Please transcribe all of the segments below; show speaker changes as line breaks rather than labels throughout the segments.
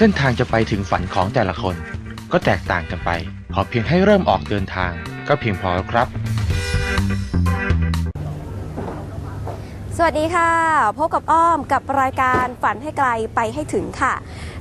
เส้นทางจะไปถึงฝัน
ของแต่ละคน ก็แตกต่างกันไปพอเพียงให้เริ่มออกเดินทาง ก็เพียงพอแล้วครับ
สวัสดีค่ะ พบกับอ้อมกับรายการฝันให้ไกลไปให้ถึงค่ะ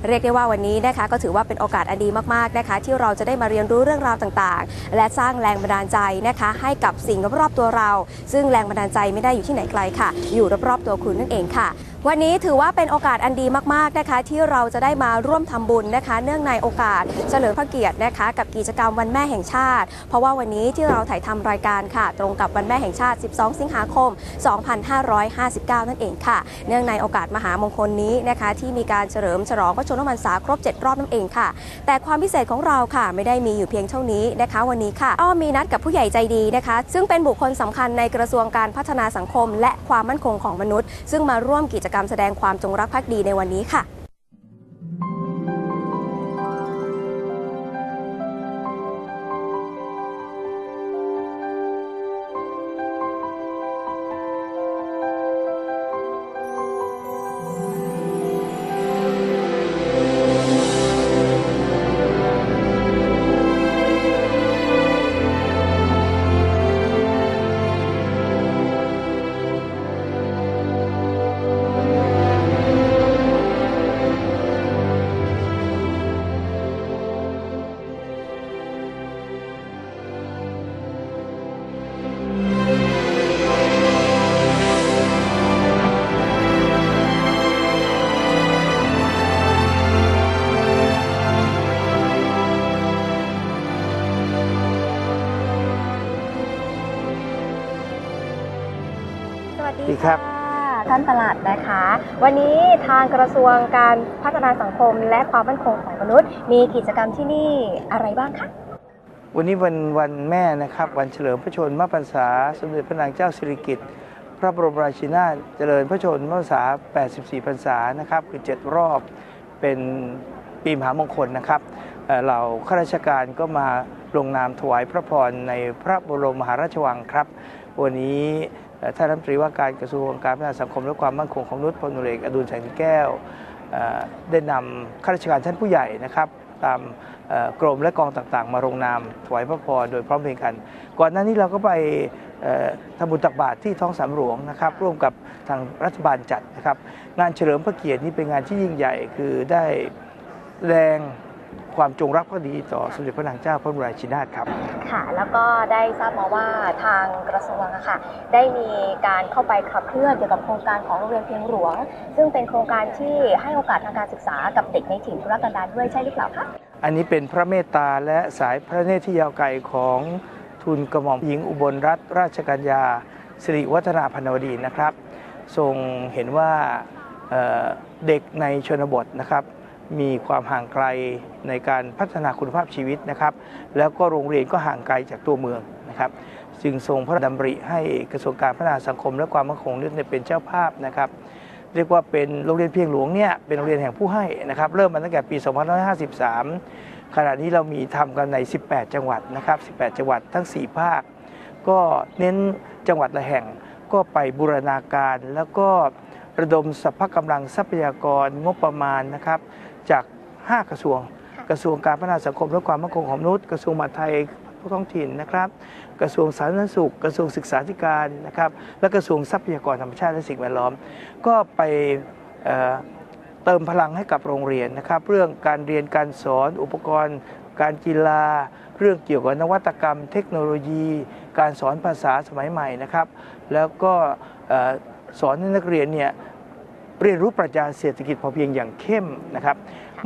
เรียกได้ว่าวันนี้นะคะ ก็ถือว่าเป็นโอกาสอันดีมากๆนะคะ ที่เราจะได้มาเรียนรู้เรื่องราวต่างๆ และสร้างแรงบันดาลใจนะคะ ให้กับสิ่งรอบๆตัวเรา ซึ่งแรงบันดาลใจไม่ได้อยู่ที่ไหนไกลค่ะ อยู่รอบๆตัวคุณนั่นเองค่ะ วันนี้ถือว่าเป็นโอกาสอันดีมากๆนะคะ ที่เราจะได้มาร่วมทำบุญนะคะ เนื่องในโอกาสเฉลิมพระเกียรตินะคะ กับกิจกรรมวันแม่แห่งชาติ เพราะว่าวันนี้ที่เราถ่ายทำรายการค่ะ ตรงกับวันแม่แห่งชาติ 12 สิงหาคม 2559 นั่นเองค่ะ เนื่องในโอกาสมหามงคลนี้นะคะ ที่มีการเฉลิมฉลองพระชนมพรรษาครบ 7 รอบนั่นเองค่ะ แต่ความพิเศษของเราค่ะไม่ได้มีอยู่เพียงเท่านี้นะคะ วันนี้ค่ะอ้อมมีนัดกับผู้ใหญ่ใจดีนะคะ ซึ่งเป็นบุคคลสำคัญในกระทรวงการพัฒนาสังคม และความมั่นคงของมนุษย์ ซึ่งมาร่วมกิจกรรมแสดงความจงรักภักดีในวันนี้ค่ะ
ค่ะ
ท่านประหลัดนะคะ วันนี้ทางกระทรวงการพัฒนาสังคม และความมั่นคงของมนุษย์ มีกิจกรรมที่นี่อะไรบ้างคะ
วันนี้วันวันแม่นะครับ วันเฉลิมพระชนมพรรษา สมเด็จพระนางเจ้าสิริกิติ์พระบรมราชินาถเจริญพระชนมพรรษา 84 พรรษานะครับ คือ 7 รอบเป็นปีมหามงคลนะครับเอ่าข้าราชการก็มาลงนามถวายพระพรในพระบรมมหาราชวังครับ วันนี้ ท่านรัฐมนตรีว่าการกระทรวงการพัฒนาสังคมและความมั่นคงของมนุษย์พลตุเอกอดุลแสงสิงแก้วได้นำข้าราชการชั้นผู้ใหญ่นะครับตามกรมและกองต่างๆ มาลงนามถวายพระพรโดยพร้อมเพรียงกัน ก่อนหน้านี้เราก็ไปทำบุญตักบาตรที่ท้องสามหลวงนะครับ ร่วมกับทางรัฐบาลจัดนะครับ งานเฉลิมพระเกียรตินี่เป็นงานที่ยิ่งใหญ่คือได้แสดง ความจงรักภักดีต่อสมเด็จพระนางเจ้าพระบรมราชินาถครับ
ค่ะ แล้วก็ได้ทราบมาว่าทางกระทรวงอะค่ะได้มีการเข้าไปขับเคลื่อนเกี่ยวกับโครงการของโรงเรียนเพียงหลวง ซึ่งเป็นโครงการที่ให้โอกาสทางการศึกษากับเด็กในถิ่นธุรกันดารด้วยใช่หรือเปล่าคะ
อันนี้เป็นพระเมตตาและสายพระเนตรที่ยาวไกลของทุนกระหม่อมหญิงอุบลรัตนราชกัญญาสิริวัฒนาพันวดีนะครับ ทรงเห็นว่าเอ่อเด็กในชนบทนะครับ มีความห่างไกลในการพัฒนาคุณภาพชีวิตนะครับ แล้วก็โรงเรียนก็ห่างไกลจากตัวเมืองนะครับ จึงทรงพระดำริให้กระทรวงการพัฒนาสังคม และความมั่นคงเนี่ยเป็นเจ้าภาพนะครับ เรียกว่าเป็นโรงเรียนเพียงหลวงเนี่ยเป็นโรงเรียนแห่งผู้ให้นะครับ เริ่มมาตั้งแต่ปี 2553 ขณะนี้เรามีทำกันใน 18 จังหวัดนะครับ 18 จังหวัดทั้ง 4 ภาค ก็เน้นจังหวัดละแห่งก็ไปบูรณาการแล้วก็ระดมสรรพกำลังทรัพยากรงบประมาณนะครับ 5 กระทรวง กระทรวงการพัฒนาสังคมและความมั่นคงของมนุษย์ กระทรวงมหาดไทยท้องถิ่นนะครับ กระทรวงสาธารณสุข กระทรวงศึกษาธิการนะครับ และกระทรวงทรัพยากรธรรมชาติและสิ่งแวดล้อม ก็ไปเอ่อเติมพลังให้กับโรงเรียนนะครับ เรื่องการเรียนการสอนอุปกรณ์การกีฬา เรื่องเกี่ยวกับนวัตกรรม เทคโนโลยี การสอนภาษาสมัยใหม่นะครับ แล้วก็เอ่อสอนให้นักเรียนเนี่ยเรียนรู้ปรัชญาเศรษฐกิจพอเพียงอย่างเข้มนะครับ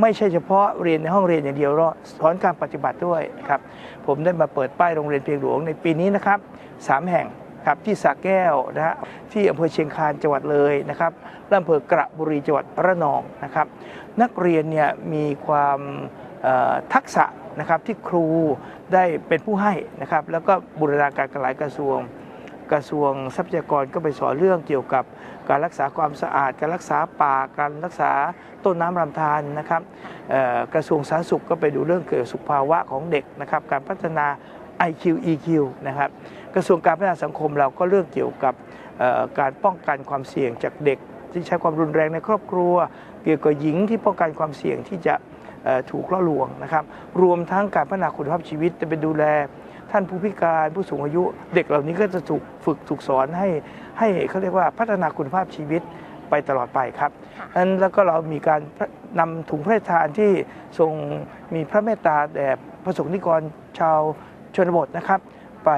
ไม่ใช่เฉพาะเรียนในห้องเรียนอย่างเดียวหรอกสอนการปฏิบัติด้วยครับผมได้มาเปิดป้ายโรงเรียนเพียงหลวงในปีนี้นะครับสามแห่งครับที่สระแก้วนะฮะที่อำเภอเชียงคานจังหวัดเลยนะครับและอำเภอกระบุรีจังหวัดระนองนะครับ นักเรียนเนี่ยมีความทักษะนะครับที่ครูได้เป็นผู้ให้นะครับ แล้วก็บูรณาการกับหลายกระทรวง กระทรวงทรัพยากรก็ไปสอนเรื่องเกี่ยวกับ การรักษาความสะอาด การรักษาป่าการรักษาต้นน้ำลำธารนะครับกระทรวงสาธารณสุขก็ไปดูเรื่องเกี่ยวกับสุขภาวะของเด็กนะครับการพัฒนา IQ EQ นะครับกระทรวงการพัฒนาสังคมเราก็เรื่องเกี่ยวกับการป้องกันความเสี่ยงจากเด็ก ที่ใช้ความรุนแรงในครอบครัว เกี่ยวกับหญิงที่ป้องกันความเสี่ยงที่จะถูกล่อลวงนะครับ รวมทั้งการพัฒนาคุณภาพชีวิตจะไปดูแล ท่านผู้พิการผู้สูงอายุ เด็กเหล่านี้ก็จะถูกฝึกถูกสอนให้ ให้เขาเรียกว่าพัฒนาคุณภาพชีวิตไปตลอดไปครับ
ค่ะ
อันแล้วก็เรามีการนำถุงพระราชทานที่ทรงมีพระเมตตาแด่พระสงฆ์นิกรชาวชนบทนะครับ ไป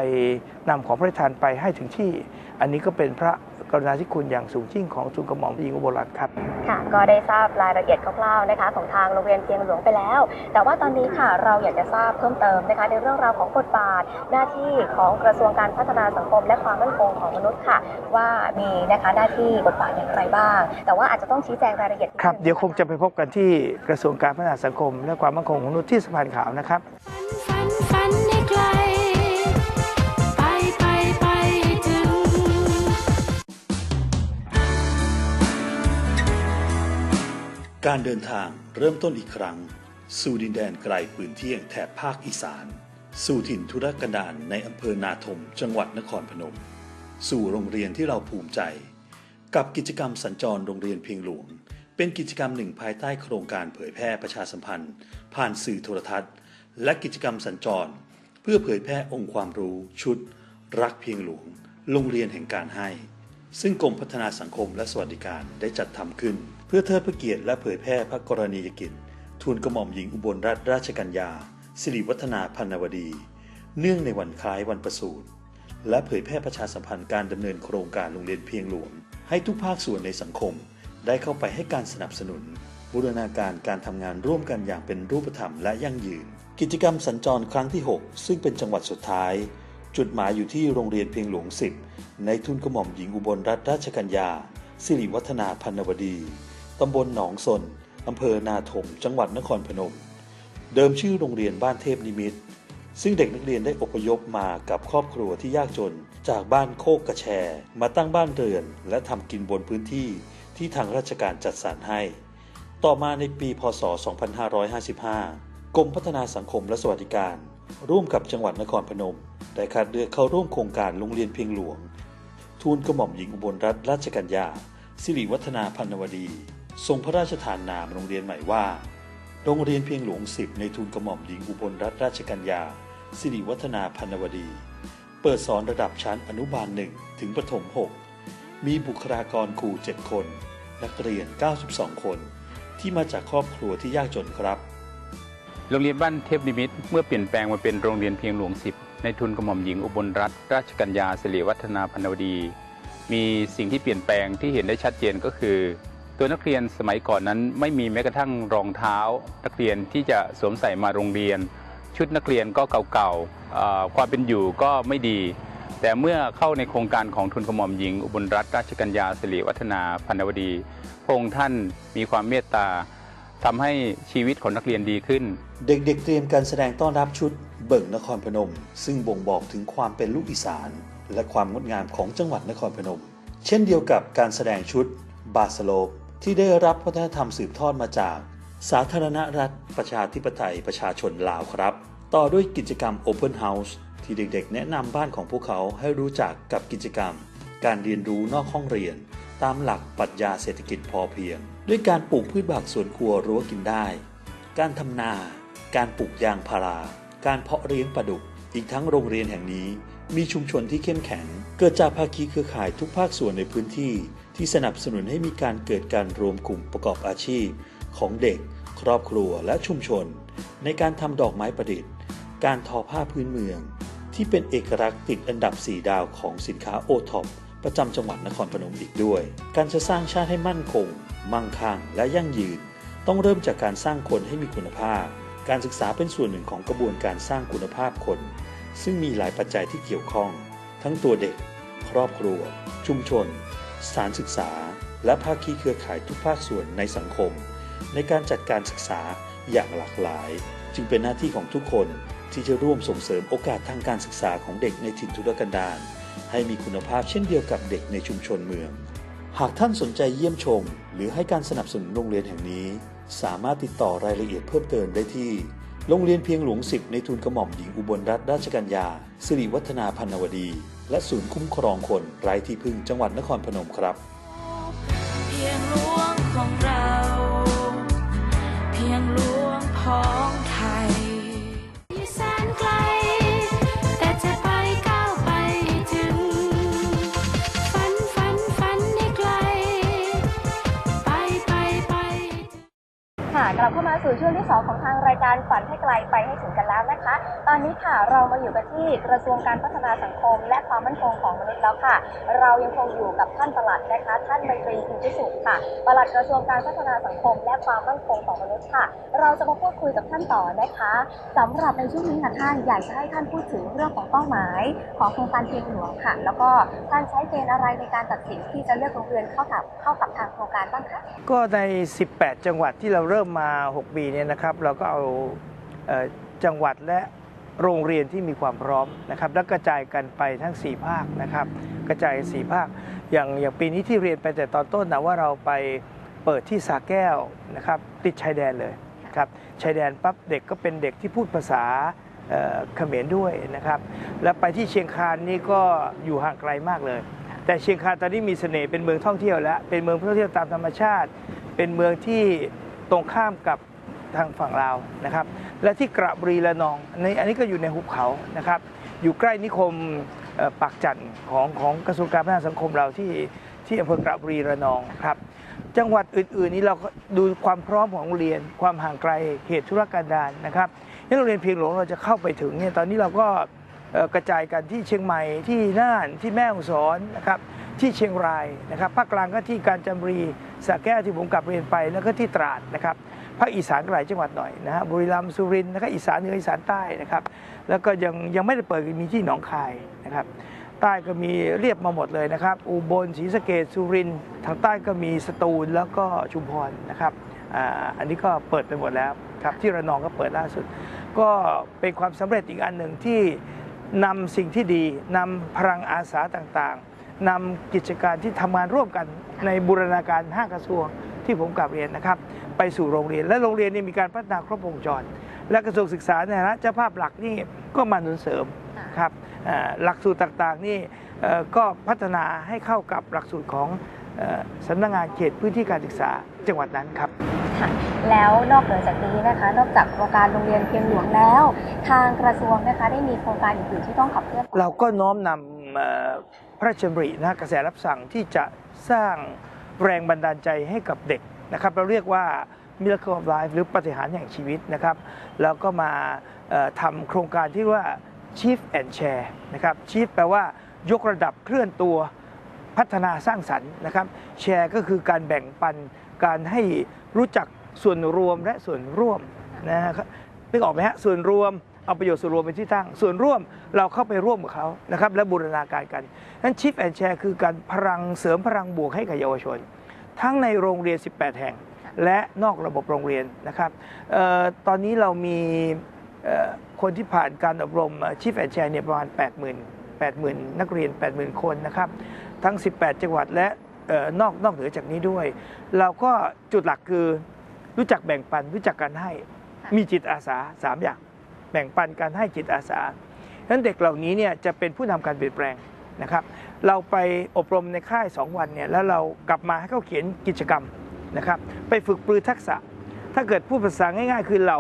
นำของพระราชทานไปให้ถึงที่ อันนี้ก็เป็นพระ กรุณาธิคุณอย่างสูงยิ่งของทูลกระหม่อมหญิงอุบลรัตน์ครับ
ค่ะ ก็ได้ทราบรายละเอียดคร่าวๆนะคะ ของทางโรงเรียนเพียงหลวงไปแล้ว แต่ว่าตอนนี้ค่ะเราอยากจะทราบเพิ่มเติมนะคะ ในเรื่องราวของบทบาทหน้าที่ของกระทรวงการพัฒนาสังคม และความมั่นคงของมนุษย์ค่ะ ว่ามีนะคะหน้าที่บทบาทอย่างไรบ้าง แต่ว่าอาจจะต้องชี้แจงรายละเอียดนิ
ครับ
นึ
เดี๋ยวคงจะไปพบกันที่กระทรวงการพัฒนาสังคม และความมั่นคงของมนุษย์ที่สะพานขาวนะครับ
กา
รเดินทางเริ่มต้นอีกครั้ง สู่ดินแดนไกลปืนเที่ยงแถบภาคอีสาน สู่ถิ่นธุรกันดารในอำเภอนาทมจังหวัดนครพนม สู่โรงเรียนที่เราภูมิใจ กับกิจกรรมสัญจรโรงเรียนเพียงหลวง เป็นกิจกรรมหนึ่งภายใต้โครงการเผยแพร่ประชาสัมพันธ์ ผ่านสื่อโทรทัศน์ และกิจกรรมสัญจร เพื่อเผยแพร่องค์ความรู้ ชุด รักเพียงหลวง โรงเรียนแห่งการให้ ซึ่งกรมพัฒนาสังคมและสวัสดิการได้จัดทำขึ้น พื่อเทิดพระเกียรติและเผยแพร่พระกรณียกิจ ทูลกระหม่อมหญิงอุบลรัตนราชกัญญา สิริวัฒนาพันนวดี เนื่องในวันคล้ายวันประสูติและเผยแพร่ประชาสัมพันธ์การดำเนินโครงการโรงเรียนเพียงหลวง ให้ทุกภาคส่วนในสังคม ได้เข้าไปให้การสนับสนุน บูรณาการการทำงานร่วมกันอย่างเป็นรูปธรรมและยั่งยืน กิจกรรมสัญจรครั้งที่ 6 ซึ่งเป็นจังหวัดสุดท้าย จุดหมายอยู่ที่โรงเรียนเพียงหลวง 10 ในทุนกระหม่อมหญิงอุบลรัตนราชกัญญา สิริวัฒนาพันนวดี ตำบลหนองสนอำเภอนาถม จังหวัดนครพนม เดิมชื่อโรงเรียนบ้านเทพนิมิต ซึ่งเด็กนักเรียนได้อพยพมากับครอบครัวที่ยากจน จากบ้านโคกกระแช มาตั้งบ้านเรือน และทำกินบนพื้นที่ที่ทางราชการจัดสรรให้ ต่อมาในปี พศ 2555 กรมพัฒนาสังคมและสวัสดิการ ร่วมกับจังหวัดนครพนม ได้คัดเลือกเข้าร่วมโครงการโรงเรียนเพียงหลวง ทูลกระหม่อมหญิงอุบลรัตนราชกัญญาสิริวัฒนาพันนวดี ทรงพระราชทานนามโรงเรียนใหม่ว่า โรงเรียนเพียงหลวงสิบในทุนกระหม่อมหญิงอุบลรัตนราชกัญญา สิริวัฒนาพันวดี เปิดสอนระดับชั้นอนุบาลหนึ่งถึงประถม 6 มีบุคลากรครู7คน นักเรียน 92 คน ที่มาจากครอบครัวที่ยากจนครับ
โรงเรียนบ้านเทพนิมิตเมื่อเปลี่ยนแปลงมาเป็นโรงเรียนเพียงหลวงสิบในทุนกระหม่อมหญิงอุบลรัตนราชกัญญาสิริวัฒนาพันวดี มีสิ่งที่เปลี่ยนแปลงที่เห็นได้ชัดเจนก็คือ ตัวนักเรียนสมัยก่อนนั้นไม่มีแม้กระทั่งรองเท้า นักเรียนที่จะสวมใส่มาโรงเรียน ชุดนักเรียนก็เก่าๆความเป็นอยู่ก็ไม่ดี แต่เมื่อเข้าในโครงการของทุนกระหม่อมหญิง อุบลรัตนราชกัญญาสิริวัฒนาพันวดีพระองค์ท่านมีความเมตตาทำให้ชีวิตของนักเรียนดีขึ้น
เด็กๆ เตรียมการแสดงต้อนรับชุดเบิ่งนครพนม ซึ่งบ่งบอกถึงความเป็นลูกอีสาน และความงดงามของจังหวัดนครพนม เช่นเดียวกับการแสดงชุดบาสโลป ที่ได้รับวัฒนธรรมสืบทอดมาจาก สาธารณรัฐประชาธิปไตยประชาชนลาวครับ ต่อด้วยกิจกรรม Open House ที่เด็กๆ แนะนำบ้านของพวกเขาให้รู้จักกับกิจกรรม การเรียนรู้นอกห้องเรียน ตามหลักปรัชญาเศรษฐกิจพอเพียง ด้วยการปลูกพืชผักสวนครัวรั้วกินได้ การทำนา การปลูกยางพารา การเพาะเลี้ยงปลาดุก อีกทั้งโรงเรียนแห่งนี้ มีชุมชนที่เข้มแข็ง เกิดจากภาคีเครือข่ายทุกภาคส่วนในพื้นที่ ที่สนับสนุนให้มีการเกิดการรวมกลุ่มประกอบอาชีพ ของเด็ก ครอบครัวและชุมชน ในการทำดอกไม้ประดิษฐ์ การทอผ้าพื้นเมือง ที่เป็นเอกลักษณ์ติดอันดับ 4 ดาวของสินค้าโอท็อปประจำจังหวัดนครพนมอีกด้วย การจะสร้างชาติให้มั่นคง มั่งคั่ง และยั่งยืน ต้องเริ่มจากการสร้างคนให้มีคุณภาพ การศึกษาเป็นส่วนหนึ่งของกระบวนการสร้างคุณภาพคน ซึ่งมีหลายปัจจัยที่เกี่ยวข้อง ทั้งตัวเด็ก ครอบครัว ชุมชน สถานศึกษา และภาคีเครือข่ายทุกภาคส่วนในสังคม ในการจัดการศึกษาอย่างหลากหลาย จึงเป็นหน้าที่ของทุกคนที่จะร่วมส่งเสริมโอกาสทางการศึกษาของเด็กในถิ่นทุรกันดารให้มีคุณภาพเช่นเดียวกับเด็กในชุมชนเมือง หากท่านสนใจเยี่ยมชม หรือให้การสนับสนุนโรงเรียนแห่งนี้ สามารถติดต่อรายละเอียดเพิ่มเติมได้ที่ โรงเรียนเพียงหลวงสิบในทุนกระหม่อมหญิงอุบลรัตนราชกัญญาสิริวัฒนาพันนวดี และศูนย์คุ้มครองคนไร้ที่พึ่งจังหวัดนครพนมครับ
เพียงรวงของเรา กลั
บเข้ามาสู่ช่วงที่ 2 ของทางรายการฝันให้ไกลไปให้ถึงกันแล้วนะคะ ตอนนี้ค่ะเรามาอยู่กันที่กระทรวงการพัฒนาสังคม และความมั่นคงของมนุษย์แล้วค่ะ เรายังคงอยู่กับท่านปลัดนะคะ ท่านไมตรีอินทิสุขค่ะปลัดกระทรวงการพัฒนาสังคม และความมั่นคงของมนุษย์ค่ะ เราจะมาพูดคุยกับท่านต่อนะคะสำหรับในช่วงนี้ค่ะท่านอยากจะให้ท่านพูดถึงเรื่องของเป้าหมาย ของโครงการเพียงหลวงค่ะ แล้วก็ท่านใช้เกณฑ์อะไรในการตัดสินที่จะเลือกโรงเรียนเข้ากับเข้ากับทางโครงการบ้างคะ
ก็ใน 18 จังหวัดที่เราเริ่มมาา 6 ปีเนี่ยนะครับเราก็เอาเออจังหวัดและโรงเรียนที่มีความพร้อมนะครับแล้วกระจายกันไปทั้ง 4 ภาคนะครับ กระจาย 4 ภาค อย่างอย่างปีนี้ที่เรียนไปแต่ตอนต้นนะว่าเราไปเปิดที่สาแก้วนะครับ ติดชายแดนเลยครับชายแดนปั๊บเด็กก็เป็นเด็กที่พูดภาษาเอ่อเขมรด้วยนะครับ แล้วไปที่เชียงคานนี่ก็อยู่ห่างไกลมากเลย แต่เชียงคานตอนนี้มีเสน่ห์เป็นเมืองท่องเที่ยวแล้วเป็นเมืองท่องเที่ยวตามธรรมชาติ เป็นเมืองที่ ตรงข้ามกับทางฝั่งลาวนะครับ และที่กระบุรีระนองในอันนี้ก็อยู่ในหุบเขานะครับ อยู่ใกล้นิคมปากจันทร์ของของกระทรวงการพัฒนาสังคมเราที่ที่อำเภอกระบุรีระนองครับ จังหวัดอื่นๆนี้เราก็ดูความพร้อมของโรงเรียน ความห่างไกลเขตธุรกันดารนะครับนี่โรงเรียนเพียงหลวงเราจะเข้าไปถึงเนี่ยตอนนี้เราก็กระจายกันที่เชียงใหม่ที่น่านที่แม่ฮ่องสอนนะครับที่เชียงรายนะครับภาคกลางก็ที่กาญจนบุรี สระแก้วที่ผมกลับเรียนไปแล้วก็ที่ตราดนะครับภาคอีสานก็หลายจังหวัดหน่อยนะฮะบุรีรัมย์สุรินทร์นะครับอีสานเหนืออีสานใต้นะครับแล้วก็ยังยังไม่ได้เปิดมีที่หนองคายนะครับใต้ก็มีเรียบมาหมดเลยนะครับ อุบลศรีสะเกดสุรินทร์ทางใต้ก็มีสตูลแล้วก็ชุมพรนะครับอ่าอันนี้ก็เปิดไปหมดแล้วครับที่ระนองก็เปิดล่าสุด ก็เป็นความสำเร็จอีกอันหนึ่งที่นำสิ่งที่ดีนำพลังอาสาต่างๆ นำกิจการที่ทำงานร่วมกันในบูรณาการห้ากระทรวงที่ผมกลับเรียนนะครับ ไปสู่โรงเรียน และโรงเรียนนี่มีการพัฒนาครบวงจร และกระทรวงศึกษาในฐานะเจ้าภาพหลักนี่ก็มาหนุนเสริมครับเอ่อหลักสูตรต่างๆนี่เอ่อก็พัฒนาให้เข้ากับหลักสูตรของเอ่อสำนักงานเขตพื้นที่การศึกษาจังหวัดนั้นครับ
ค่ะแล้วนอกเหนือจากนี้นะคะ นอกจากโครงการโรงเรียนเพียงหลวงแล้ว ทางกระทรวงนะคะได้มีโครงการอื่นๆที่ต้องขับเคลื่อนต่อ
เราก็น้อมนำเอ่อ พระราชดำรินะกระแสรับสั่งที่จะสร้างแรงบันดาลใจให้กับเด็กนะครับเราเรียกว่า Miracle of Life หรือปฏิหารย์แห่งชีวิตนะครับ แล้วก็มาทำโครงการที่ว่า Chief and Share นะครับ Chief แปลว่ายกระดับเคลื่อนตัวพัฒนาสร้างสรรค์นะครับ แชร์ก็คือการแบ่งปันการให้รู้จักส่วนรวมและส่วนร่วมนะครับนึกออกไหมฮะส่วนรวม เอาประโยชน์ส่วนรวมเป็นที่ตั้ง ส่วนร่วมเราเข้าไปร่วมกับเขานะครับและบูรณาการกันนั้นชิปแอนแชร์คือการพลังเสริมพลังบวกให้กับเยาวชน ทั้งในโรงเรียน 18 แห่ง และนอกระบบโรงเรียนนะครับเออตอนนี้เรามีเอ่อคนที่ผ่านการอบรมชิฟแอนแชร์เนี่ยประมาณ 80,000 80,000 นักเรียน 80,000 คนนะครับ ทั้ง 18 จังหวัดและเอ่อนอกนอกเหนือจากนี้ด้วย เราก็จุดหลักคือรู้จักแบ่งปันรู้จักการให้มีจิตอาสา 3 อย่าง แบ่งปันการให้จิตอาสาฉะนั้นเด็กเหล่านี้เนี่ยจะเป็นผู้นำการเปลี่ยนแปลงนะครับ เราไปอบรมในค่าย 2 วันเนี่ยแล้วเรากลับมาให้เขาเขียนกิจกรรมนะครับ ไปฝึกปรือทักษะ ถ้าเกิดพูดภาษาง่ายๆ คือเหลา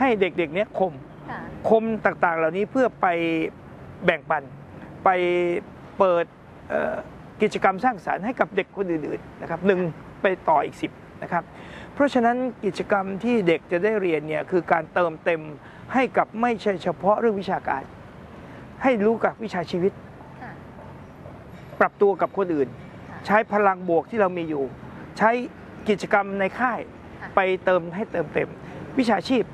ให้เด็กๆเนี้ยคม
ค่ะ
คมต่างๆ เหล่านี้เพื่อไปแบ่งปัน ไปเปิดเอ่อกิจกรรมสร้างสารรค์ให้กับเด็กคนอื่นๆนะครับหนึ่งไปต่ออีก 10นะครับเพราะฉะนั้นกิจกรรมที่เด็กจะได้เรียนเนี่ยคือการเติมเต็ม ให้กับไม่ใช่เฉพาะเรื่องวิชาการ ให้รู้กับวิชาชีวิต
ค่ะ
ปรับตัวกับคนอื่น
ค่ะ
ใช้พลังบวกที่เรามีอยู่ ใช้กิจกรรมในค่าย
ค่ะ
ไปเติมให้เติมเต็ม วิชาชีพ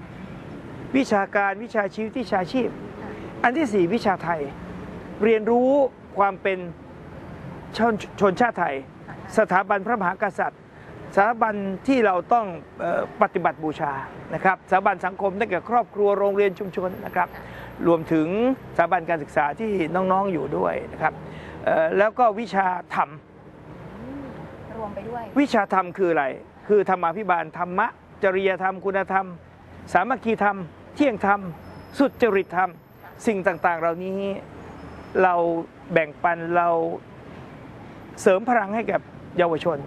วิชาการวิชาชีวิตวิชาชีพ อันที่สี่วิชาไทย เรียนรู้ความเป็นชนชนชาติไทย สถาบันพระมหากษัตริย์ สถาบันที่เราต้องเออปฏิบัติบูชานะครับสถาบันสังคมได้แก่ครอบครัวโรงเรียนชุมชนนะครับ รวมถึงสถาบันการศึกษาที่น้องๆอยู่ด้วยนะครับเอ่อแล้วก็วิชาธรรม
รวมไปด้วย
วิชาธรรมคืออะไร คือธรรมาภิบาลธรรมะ จริยธรรมคุณธรรม สามัคคีธรรม เที่ยงธรรม สุจริตธรรม สิ่งต่างๆ เหล่านี้เราแบ่งปันเราเสริมพลังให้กับเยาวชน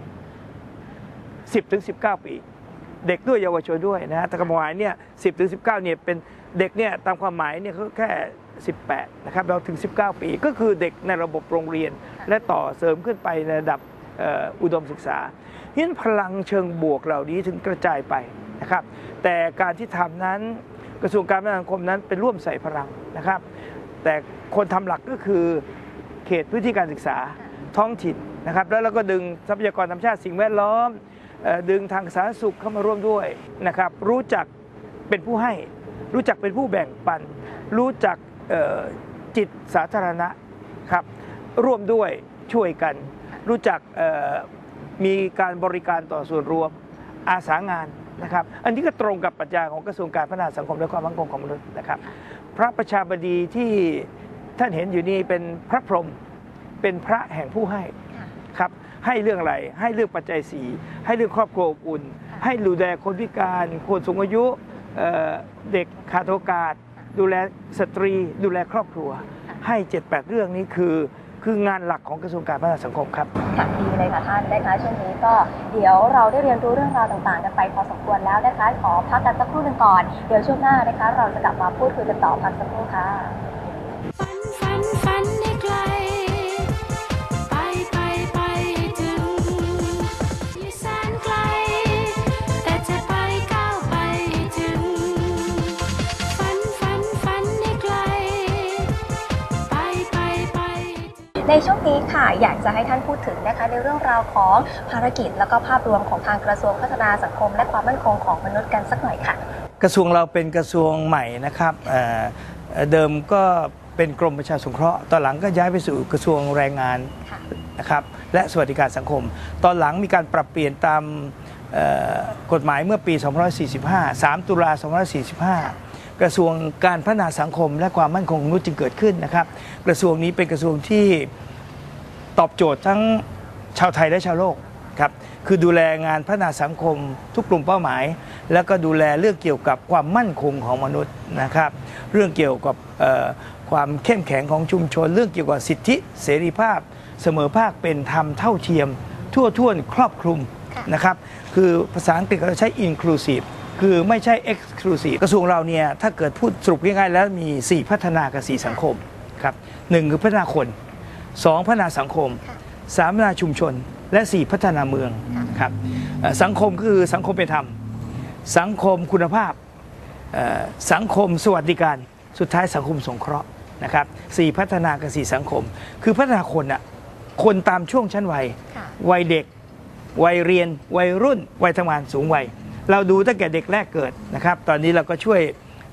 10ถึง19 ปี เด็กด้วยเยาวชนด้วยนะฮะแต่กระหมายเนี่ย10ถึง19เนี่ยเป็นเด็กเนี่ยตามความหมายเนี่ยเขาแค่ 18นะครับเราถึง 19 ปี ก็คือเด็กในระบบโรงเรียน และต่อเสริมขึ้นไปในระดับเอ่ออุดมศึกษาเพราะฉะนั้นพลังเชิงบวกเหล่านี้ถึงกระจายไปนะครับ แต่การที่ทำนั้นกระทรวงการพัฒนาสังคมนั้นเป็นร่วมใส่พลังนะครับ แต่คนทำหลักก็คือเขตพื้นที่การศึกษาท้องถิ่นนะครับ แล้วเราก็ดึงทรัพยากรธรรมชาติสิ่งแวดล้อมเอ่อ ดึงทางสาธารณสุขเข้ามาร่วมด้วยนะครับ รู้จักเป็นผู้ให้ รู้จักเป็นผู้แบ่งปัน รู้จักจิตสาธารณะครับร่วมด้วยช่วยกัน รู้จักมีการบริการต่อส่วนรวมอาสางานนะครับ อันนี้ก็ตรงกับปรัชญาของกระทรวงการพัฒนาสังคมและความมั่นคงของมนุษย์นะครับ พระประชาบดีที่ท่านเห็นอยู่นี่เป็นพระพรหมเป็นพระแห่งผู้ให้ครับ ให้เรื่องอะไร ให้เรื่องปัจจัยสีให้เรื่องครอบครัวอบอุ่น ให้ดูแลคนพิการ คนสูงอายุเอ่อเด็กขาดโอกาส ดูแลสตรี ดูแลครอบครัว ให้เจ็ดแปดเรื่องนี้คือคืองานหลักของกระทรวงการพัฒนาสังคมครับ
ค่ะดีเลยค่ะท่านนะคะช่วงนี้ก็เดี๋ยวเราได้เรียนรู้เรื่องราวต่างๆ กันไปพอสมควรแล้วนะคะขอพักกันสักครู่หนึ่งก่อน เดี๋ยวช่วงหน้านะคะเราจะกลับมาพูดคุยกันต่อพักสักครู่ค่ะ
ใน
ช่วงนี้ค่ะอยากจะให้ท่านพูดถึงนะคะในเรื่องราวของภารกิจ แล้วก็ภาพรวมของทางกระทรวงพัฒนาสังคม และความมั่นคงของมนุษย์กันสักหน่อยค่ะ
กระทรวงเราเป็นกระทรวงใหม่นะครับเเดิมก็เป็นกรมประชาสงเคราะห์ตอนหลังก็ย้ายไปสู่กระทรวงแรงงานะนะครับและสวัสดิการสังคม ตอนหลังมีการปรับเปลี่ยนตามกฎหมายเมื่อปี 2545 3 ตุลา 2545 กระทรวงการพัฒนาสังคม และความมั่นคงมนุษย์จึงเกิดขึ้นนะครับ กระทรวงนี้เป็นกระทรวงที่ตอบโจทย์ทั้งชาวไทยและชาวโลกครับคือดูแลงานพัฒนาสังคมทุกกลุ่มเป้าหมาย แล้วก็ดูแลเรื่องเกี่ยวกับความมั่นคงของมนุษย์นะครับ เรื่องเกี่ยวกับความเข้มแข็งของชุมชน เรื่องเกี่ยวกับสิทธิเสรีภาพ เสมอภาคเป็นธรรมเท่าเทียม ทั่วท่วนครอบคลุมนะครับ คือภาษาอังกฤษเราใช้ inclusive คือไม่ใช่ exclusive กระทรวงเราเนี่ยถ้าเกิดพูดสรุปง่ายๆแล้วมี 4 พัฒนากับ 4 สังคมครับหนึ่งคือพัฒนาคน 2 พัฒนาสังคม 3 พัฒนาชุมชน และ 4 พัฒนาเมืองครับเอ่อสังคมก็คือสังคมเป็นธรรม สังคมคุณภาพเอ่อสังคมสวัสดิการสุดท้ายสังคมสงเคราะห์นะครับสี่พัฒนากับสี่สังคม คือพัฒนาคนอะคนตามช่วงชั้นวัย
ค่ะ
วัยเด็ก วัยเรียน วัยรุ่น วัยทำงานสูงวัย เราดูตั้งแต่เด็กแรกเกิดนะครับ ตอนนี้เราก็ช่วย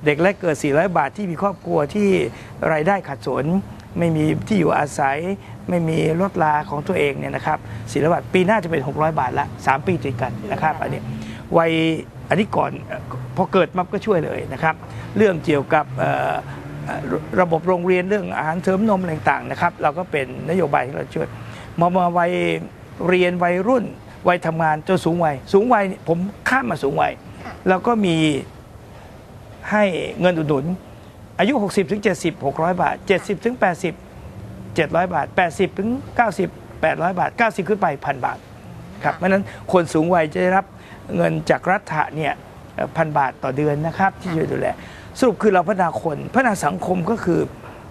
เด็กแรกเกิด 400 บาทที่มีครอบครัวที่รายได้ขัดสน ไม่มีที่อยู่อาศัย ไม่มีรถลาของตัวเองเนี่ยนะครับ400บาทปีหน้าจะเป็น 600 บาทละ 3 ปีติดกันนะครับอันนี้วัยอันนี้ก่อนพอเกิดมาก็ช่วยเลยนะครับ เรื่องเกี่ยวกับระบบโรงเรียนเรื่องอาหารเสริมนมต่างๆนะครับ เราก็เป็นนโยบายที่เราช่วยมามาวัยเรียนวัยรุ่น วัยทำงานจนสูงวัยสูงวัยผมข้ามมาสูงวัยเราก็มีให้เงินอุดหนุน อายุ 60ถึง70 600 บาท 70ถึง80 700 บาท 80ถึง90 800 บาท 90 ขึ้นไปพันบาทครับเพราะฉะนั้นคนสูงวัยจะได้รับเงินจากรัฐะเนี่ยพันบาทต่อเดือนนะครับ ที่ช่วยดูแลสรุปคือเราพัฒนาคนพัฒนาสังคมก็คือ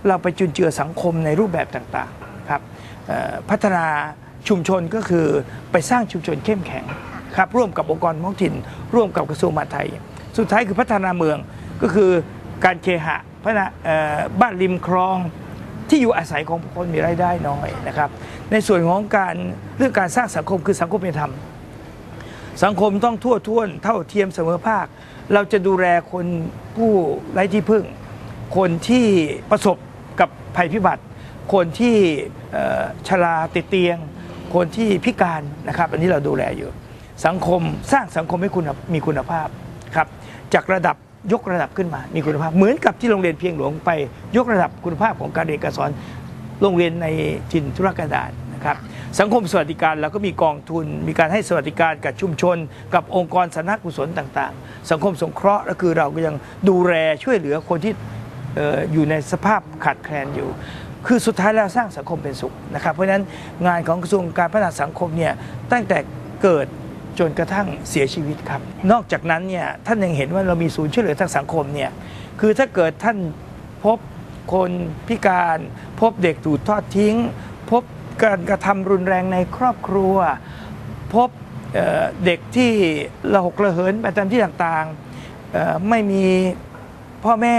เราไปจุนเจือสังคมในรูปแบบต่างๆครับเอ่อพัฒนา ชุมชนก็คือไปสร้างชุมชนเข้มแข็งครับร่วมกับองค์กรท้องถิ่น ร่วมกับกระทรวงมหาดไทย สุดท้ายคือพัฒนาเมืองก็คือการเคหะพระนะเอ่อบ้านริมคลองที่อยู่อาศัยของผู้คนมีรายได้น้อยนะครับ ในส่วนของการเรื่องการสร้างสังคมคือสังคมเป็นธรรมสังคมต้องทั่วท้วนเท่าเทียมเสมอภาค เราจะดูแลคนผู้ไร้ที่พึ่ง คนที่ประสบกับภัยพิบัติ คนที่เอ่อชราติดเตียง คนที่พิการนะครับ อันนี้เราดูแลอยู่ สังคมสร้างสังคมให้คุณมีคุณภาพครับจากระดับยกระดับขึ้นมา มีคุณภาพเหมือนกับที่โรงเรียนเพียงหลวงไป ยกระดับคุณภาพของการเรียนการสอนโรงเรียนในถิ่นธุรกันดารนะครับสังคมสวัสดิการเราก็มีกองทุน มีการให้สวัสดิการกับชุมชน กับองค์กรสาธารณกุศลต่างๆ สังคมสงเคราะห์ก็คือเราก็ยังดูแลช่วยเหลือคนที่อยู่ในสภาพขาดแคลนอยู่ คือสุดท้ายแล้วสร้างสังคมเป็นสุขนะครับ เพราะฉะนั้นงานของกระทรวงการพัฒนาสังคมเนี่ยตั้งแต่เกิดจนกระทั่งเสียชีวิตครับ นอกจากนั้นเนี่ยท่านยังเห็นว่าเรามีศูนย์ช่วยเหลือทางสังคมเนี่ยคือถ้าเกิดท่านพบคนพิการ พบเด็กถูกทอดทิ้ง พบการกระทำรุนแรงในครอบครัว พบเเด็กที่ระหกระเหินไปตามที่ต่างๆไม่มีพ่อแม่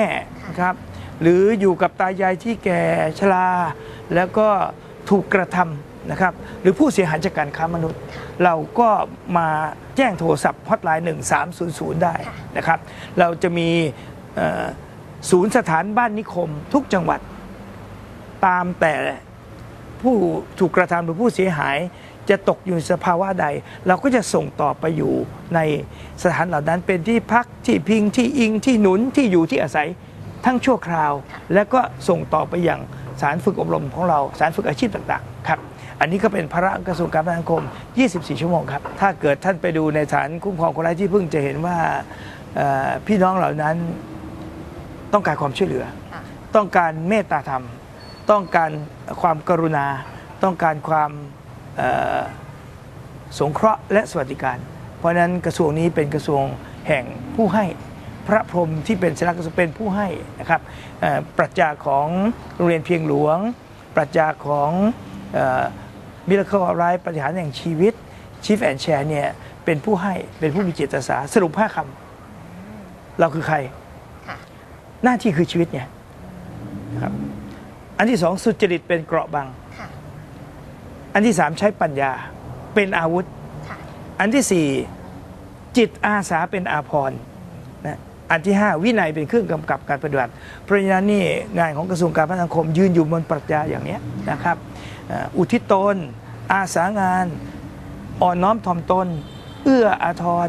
นะครับ หรืออยู่กับตายายที่แก่ชรา แล้วก็ถูกกระทำนะครับ หรือผู้เสียหายจากการค้ามนุษย์ เราก็มาแจ้งโทรศัพท์ฮอตไลน์ 1300 ได้นะครับ เราจะมีศูนย์สถานบ้านนิคมทุกจังหวัดตามแต่ผู้ถูกกระทำหรือผู้เสียหายจะตกอยู่ในสภาวะใด เราก็จะส่งต่อไปอยู่ในสถานเหล่านั้นเป็นที่พักที่พิงที่อิงที่หนุนที่อยู่ที่อาศัย ทั้งชั่วคราว และก็ส่งต่อไปอย่างสารฝึกอบรมของเราสารฝึกอาชีพต่างๆครับอันนี้ก็เป็นภาระกระทรวงการพัฒนาสังคม 24 ชั่วโมงครับ ถ้าเกิดท่านไปดูในฐานคุ้มครองคนไร้ที่พึ่งจะเห็นว่าเอ่อพี่น้องเหล่านั้นต้องการความช่วยเหลือ
ค่ะ
ต้องการเมตตาธรรม ต้องการความกรุณา ต้องการความเอ่อสงเคราะห์และสวัสดิการ เพราะฉะนั้นกระทรวงนี้เป็นกระทรวงแห่งผู้ให้ พระพรหมที่เป็นสัญลักษณ์กระทรวงเป็นผู้ให้นะครับเอ่อปรัชญาของโรงเรียนเพียงหลวง ปรัชญาของมิราเคิลอะไรปฏิหารย์แห่งชีวิตชีฟแอนแชร์เนี่ยเป็นผู้ให้เป็นผู้มีจิตอาสาสรุปห้าคำเราคือใคร
ค่ะ
หน้าที่คือชีวิตไงครับอันที่สองสุจริตเป็นเกราะบัง
ค่ะ
อันที่สามใช้ปัญญาเป็นอาวุธ
ค่ะ
อันที่สี่จิตอาสาเป็นอาภรณ์นะ อันที่ห้าวินัยเป็นเครื่องกำกับการปฏิบัติ เพราะฉะนั้นนี่งานของกระทรวงการพัฒนาสังคมยืนอยู่บนปรัชญาอย่างเนี้ยนะครับเอ่ออุทิศตน อาสางาน อ่อนน้อมถ่อมตน เอื้ออาทร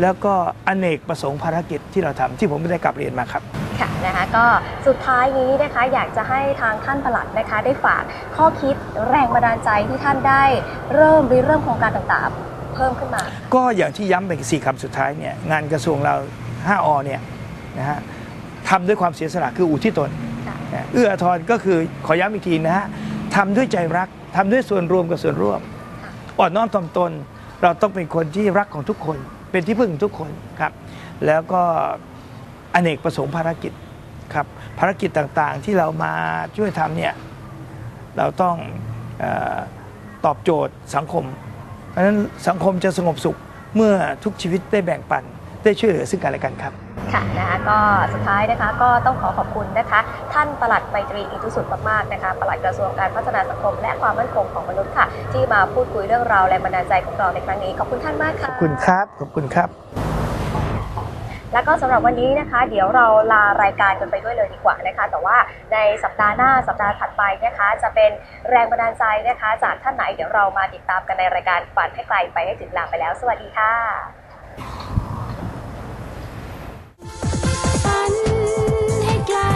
แล้วก็อเนกประสงค์ภารกิจที่เราทำที่ผมไม่ได้กลับเรียนมาครับ
ค่ะนะคะก็สุดท้ายนี้นะคะอยากจะให้ทางท่านปลัดนะคะ ได้ฝากข้อคิดแรงบันดาลใจที่ท่านได้เริ่มริเริ่มโครงการต่างๆ เพิ่มขึ้นมา
ก็อย่างที่ย้ำไปสี่คำสุดท้ายเนี่ยงานกระทรวงเรา 5อเนี่ยนะฮะทำด้วยความเสียสละคืออุทิศตน
ค่ะ
นะเอื้ออาทรก็คือขอย้ำอีกทีนะฮะทำด้วยใจรักทำด้วยส่วนรวมกับส่วนร่วมอ่อนน้อมถ่อมตน เราต้องเป็นคนที่รักของทุกคน เป็นที่พึ่งของทุกคนครับ แล้วก็อเนกประสงค์ภารกิจครับภารกิจต่างๆที่เรามาช่วยทำเนี่ยเราต้องเออตอบโจทย์สังคม เพราะฉะนั้นสังคมจะสงบสุขเมื่อทุกชีวิตได้แบ่งปัน ได้ช่วยเหลือซึ่งกันและกันครับ
ค่ะนะคะก็สุดท้ายนะคะก็ต้องขอขอบคุณนะคะ ท่านปลัดไมตรีอินทุสุดมากๆนะคะปลัดกระทรวงการพัฒนาสังคม และความมั่นคงของมนุษย์ค่ะ ที่มาพูดคุยเรื่องราวแรงบันดาลใจของเราในครั้งนี้ขอบคุณท่านมากค่ะ
ขอบคุณครับขอบคุณครับ
แล้วก็สำหรับวันนี้นะคะ เดี๋ยวเราลารายการกันไปด้วยเลยดีกว่านะคะ แต่ว่าในสัปดาห์หน้าสัปดาห์ถัดไปนะคะ จะเป็นแรงบันดาลใจนะคะ จากท่านไหนเดี๋ยวเรามาติดตามกันในรายการฝันให้ไกลไปให้ถึงลาไปแล้ว สวัสดีค่ะ like